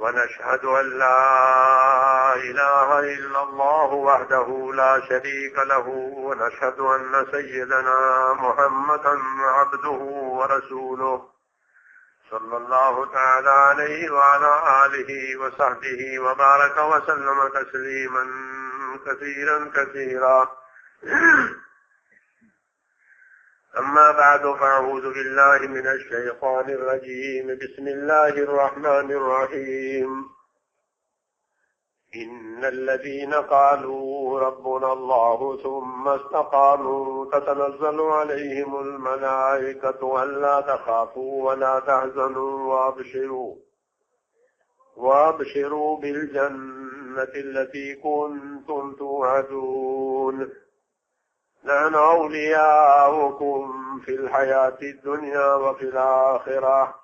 ونشهد أن لا إله إلا الله وحده لا شريك له ونشهد أن سيدنا محمدا عبده ورسوله صلى الله تعالى عليه وعلى آله وصحبه وبارك وسلم تسليما كثيرا كثيرا. أما بعد فأعوذ بالله من الشيطان الرجيم. بسم الله الرحمن الرحيم. إن الذين قالوا ربنا الله ثم استقاموا تتنزل عليهم الملائكة ألا تخافوا ولا تحزنوا وأبشروا وأبشروا بالجنة التي كنتم توعدون. نحن أولياؤكم في الحياة الدنيا وفي الآخرة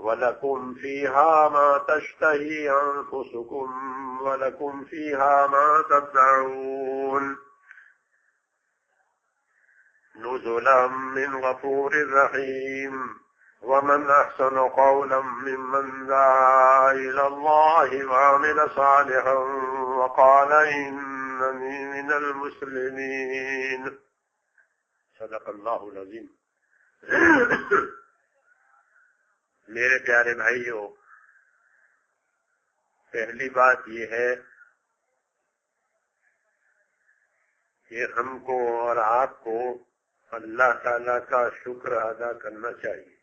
ولكم فيها ما تشتهي أنفسكم ولكم فيها ما تدعون. نزلا من غفور رحيم ومن أحسن قولا ممن دعا إلى الله وعمل صالحا وقال واجعلني من المسلمين. صدق الله العظيم میرے پیارے بھائیو، پہلی بات یہ ہے کہ ہم کو اور آپ کو اللہ تعالی کا شکر ادا کرنا چاہیے۔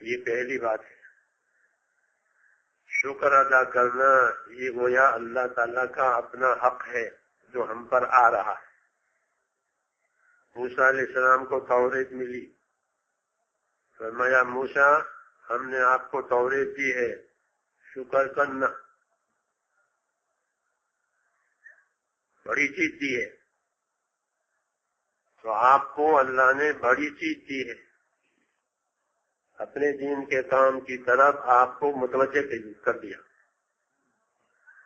یہ پہلی بات ہے۔ شکر ادا کرنا یہ گویا اللہ تعالیٰ کا اپنا حق ہے جو ہم پر آ رہا ہے۔ موسا علیہ السلام کو توریت ملی۔ فرمایا موسا ہم نے آپ کو توریت دی ہے، شکر کرنا۔ بڑی چیز دی ہے۔ تو آپ کو اللہ نے بڑی چیز دی ہے۔ اپنے دین کے کام کی طرف آپ کو متوجہ کر دیا۔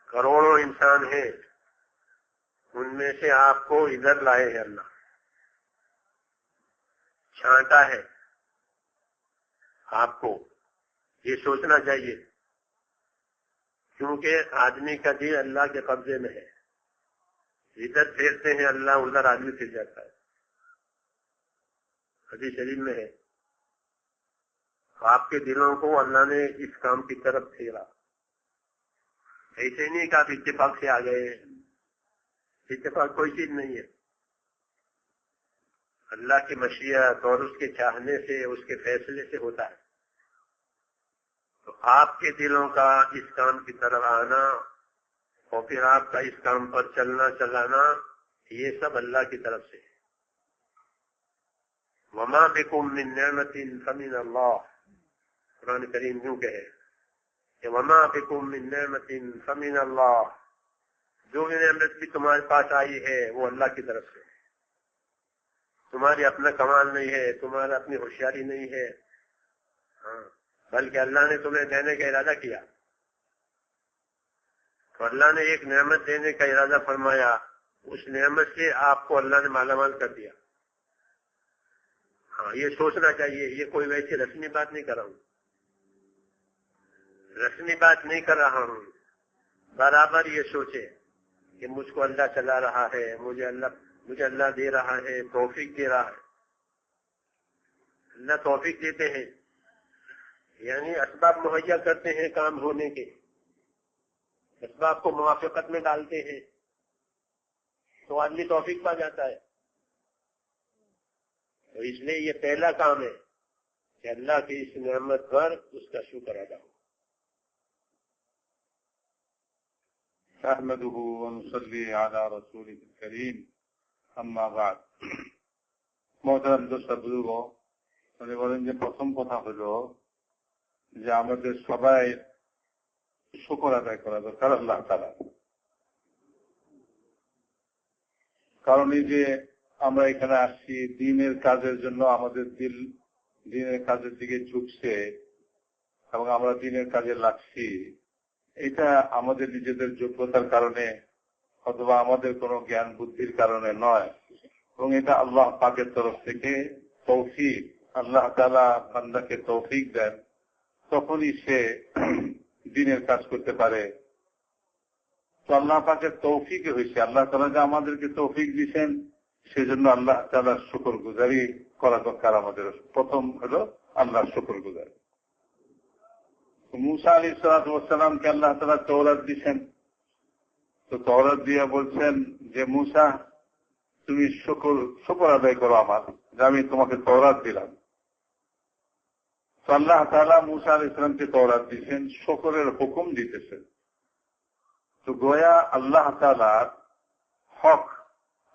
کروڑوں انسان ہیں۔ ان میں سے آپ کو ادھر لائے ہیں اللہ۔ چھانٹا ہے۔ آپ کو یہ سوچنا چاہیے۔ کیونکہ آدمی کا دل اللہ کے قبضے میں ہے۔ ادھر پھیرتے ہیں اللہ، ادھر آدمی پھر جاتا ہے۔ حدیث شریف میں ہے۔ آپ کے دلوں کو اللہ نے اس کام کی طرف پھیرا۔ ایسے نہیں کہ آپ اتفاق سے آ گئے اتفاق کوئی چیز نہیں ہے۔ اللہ کی مشیت اور اس کے چاہنے سے، اس کے فیصلے سے ہوتا ہے۔ تو آپ کے دلوں کا اس کام کی طرف آنا اور پھر آپ کا اس کام پر چلنا، چلانا، یہ سب اللہ کی طرف سے ہے۔ وما بكم من نعمت فمن اللہ قرآن کریم یوں کہے کہ وما فکم من نعمت فمن اللہ جو بھی نعمت بھی تمہارے پاس آئی ہے، وہ اللہ کی طرف سے۔ تمہاری اپنا کمال نہیں ہے تمہارا اپنی ہوشیاری نہیں ہے۔ ہاں بلکہ اللہ نے تمہیں دینے کا ارادہ کیا۔ تو اللہ نے ایک نعمت دینے کا ارادہ فرمایا، اس نعمت سے آپ کو اللہ نے مالا مال کر دیا۔ ہاں یہ سوچنا چاہیے، یہ کوئی ویسی رسمی بات نہیں کر رہا ہوں۔ رسمی بات نہیں کر رہا ہوں۔ برابر یہ سوچے کہ مجھ کو اللہ چلا رہا ہے، مجھے اللہ مجھے اللہ دے رہا ہے، توفیق دے رہا ہے۔ اللہ توفیق دیتے ہیں۔ یعنی اسباب مہیا کرتے ہیں کام ہونے کے۔ اسباب کو موافقت میں ڈالتے ہیں۔ تو آدمی توفیق پا جاتا ہے۔ تو اس لیے یہ پہلا کام ہے کہ اللہ کی اس نعمت پر اس کا شکر ادا ہو۔ نحمده ونصلي على رسوله الكريم أما بعد মহতারাম দোষা বুজুর্গ উনি বলেন যে প্রথম কথা হলো যে আমাদের সবাই শুকর আদায় করা দরকার আল্লাহ তালা কারণ এই যে আমরা এখানে আসছি দিনের কাজের জন্য আমাদের দিল দিনের কাজের দিকে ঝুঁকছে এবং আমরা দিনের কাজে লাগছি এটা আমাদের নিজেদের যোগ্যতার কারণে অথবা আমাদের কোনো জ্ঞান বুদ্ধির কারণে নয়। এবং এটা আল্লাহ পাকের তরফ থেকে তৌফিক, আল্লাহ তালা বান্দাকে তৌফিক দেন, তখনই সে দিনের কাজ করতে পারে। তো আল্লাহ পাকের তৌফিক হয়েছে আল্লাহ তালা যে আমাদেরকে তৌফিক দিচ্ছেন সেজন্য আল্লাহ তালার শুকর গুজারি করা দরকার আমাদের। প্রথম হলো আল্লাহর শুকর গুজারি। মুসা আলী সালাতামকে আল্লাহ তালা তৌরাত দিচ্ছেন তো তৌরাত দিয়ে বলছেন যে, মুসা, তুমি শুকর শুকর আদায় করো আমার, যে আমি তোমাকে তৌরাত দিলাম। তো আল্লাহ তালা মুসা আল ইসলামকে তৌরাত দিচ্ছেন শকরের হুকুম দিতেছেন। তো গোয়া আল্লাহ তালার হক,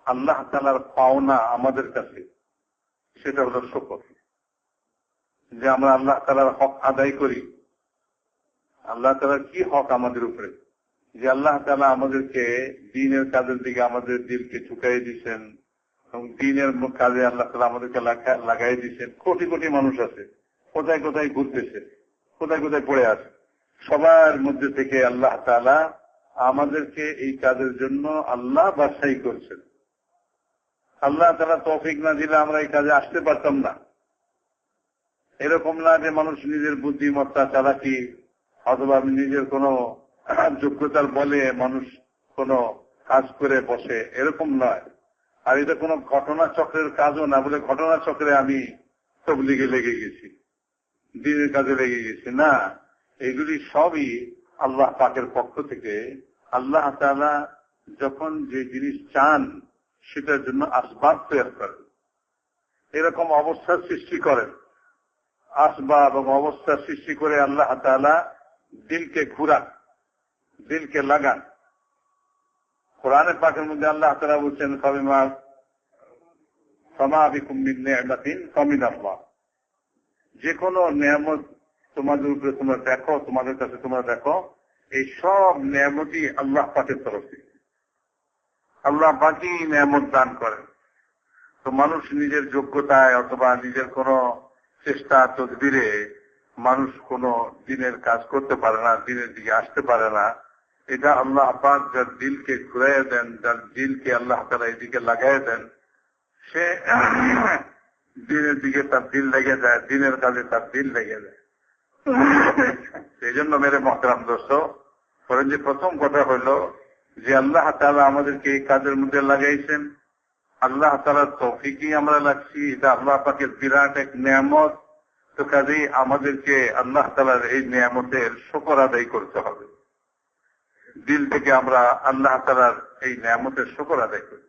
আল্লাহ তালার পাওনা আমাদের কাছে, সেটা হলো শকর। যে আমরা আল্লাহ তালার হক আদায় করি আল্লাহ তালার কি হক আমাদের উপরে? যে আল্লাহ তালা আমাদেরকে দিনের কাজের দিকে আমাদের দিলকে ঝুঁকাই দিচ্ছেন এবং দিনের কাজে আল্লাহ তালা আমাদেরকে লাগাই দিচ্ছেন কোটি কোটি মানুষ আছে, কোথায় কোথায় ঘুরতেছে, কোথায় কোথায় পড়ে আছে। সবার মধ্যে থেকে আল্লাহ তালা আমাদেরকে এই কাজের জন্য আল্লাহ বাছাই করছেন। আল্লাহ তালা তৌফিক না দিলে আমরা এই কাজে আসতে পারতাম না। এরকম না যে মানুষ নিজের বুদ্ধিমত্তা চালাকি অথবা আমি নিজের কোনো যোগ্যতার বলে মানুষ কোনো কাজ করে বসে, এরকম নয়। আর এটা কোনো ঘটনা চক্রের কাজও না বলে ঘটনা চক্রে আমি তবলিগে লেগে গেছি, দিনের কাজে লেগে গেছি। না, এগুলি সবই আল্লাহ পাকের পক্ষ থেকে। আল্লাহ তালা যখন যে জিনিস চান, সেটার জন্য আসবাব তৈরি করেন। এরকম অবস্থার সৃষ্টি করেন। আসবাব এবং অবস্থার সৃষ্টি করে আল্লাহ তালা দিলকে ঘুরান, দিলকে লাগান। কোরআনের পাকের মধ্যে আল্লাহ তালা বলছেন আল্লাহ যে কোনো নিয়ামত তোমাদের উপরে তোমরা দেখো, তোমাদের কাছে তোমরা দেখো, এই সব নিয়ামতই আল্লাহ পাকের তরফ থেকে। আল্লাহ বাকি নিয়ামত দান করেন। তো মানুষ নিজের যোগ্যতায় অথবা নিজের কোন চেষ্টা, তদবিরে মানুষ কোন দিনের কাজ করতে পারে না, দিনের দিকে আসতে পারে না। এটা আল্লাহ পাক যার দিলকে ঘুরাই দেন, যার দিলকে আল্লাহ তালা এদিকে লাগাই দেন, সে দিনের দিকে তার দিল লেগে যায়, দিনের কাজে তার দিল লেগে যায়। সেই জন্য মেরে মহরাম দোস্ত করেন যে প্রথম কথা হইল যে আল্লাহ তালা আমাদেরকে এই কাজের মধ্যে লাগাইছেন। আল্লাহ তালার তৌফিকই আমরা লাগছি এটা আল্লাহ পাকের বিরাট এক নিয়ামত। তো কাজেই আমাদেরকে আল্লাহ তালার এই নিয়ামতের শকর আদায় করতে হবে। দিল থেকে আমরা আল্লাহ তালার এই নিয়ামতের শকর আদায় করি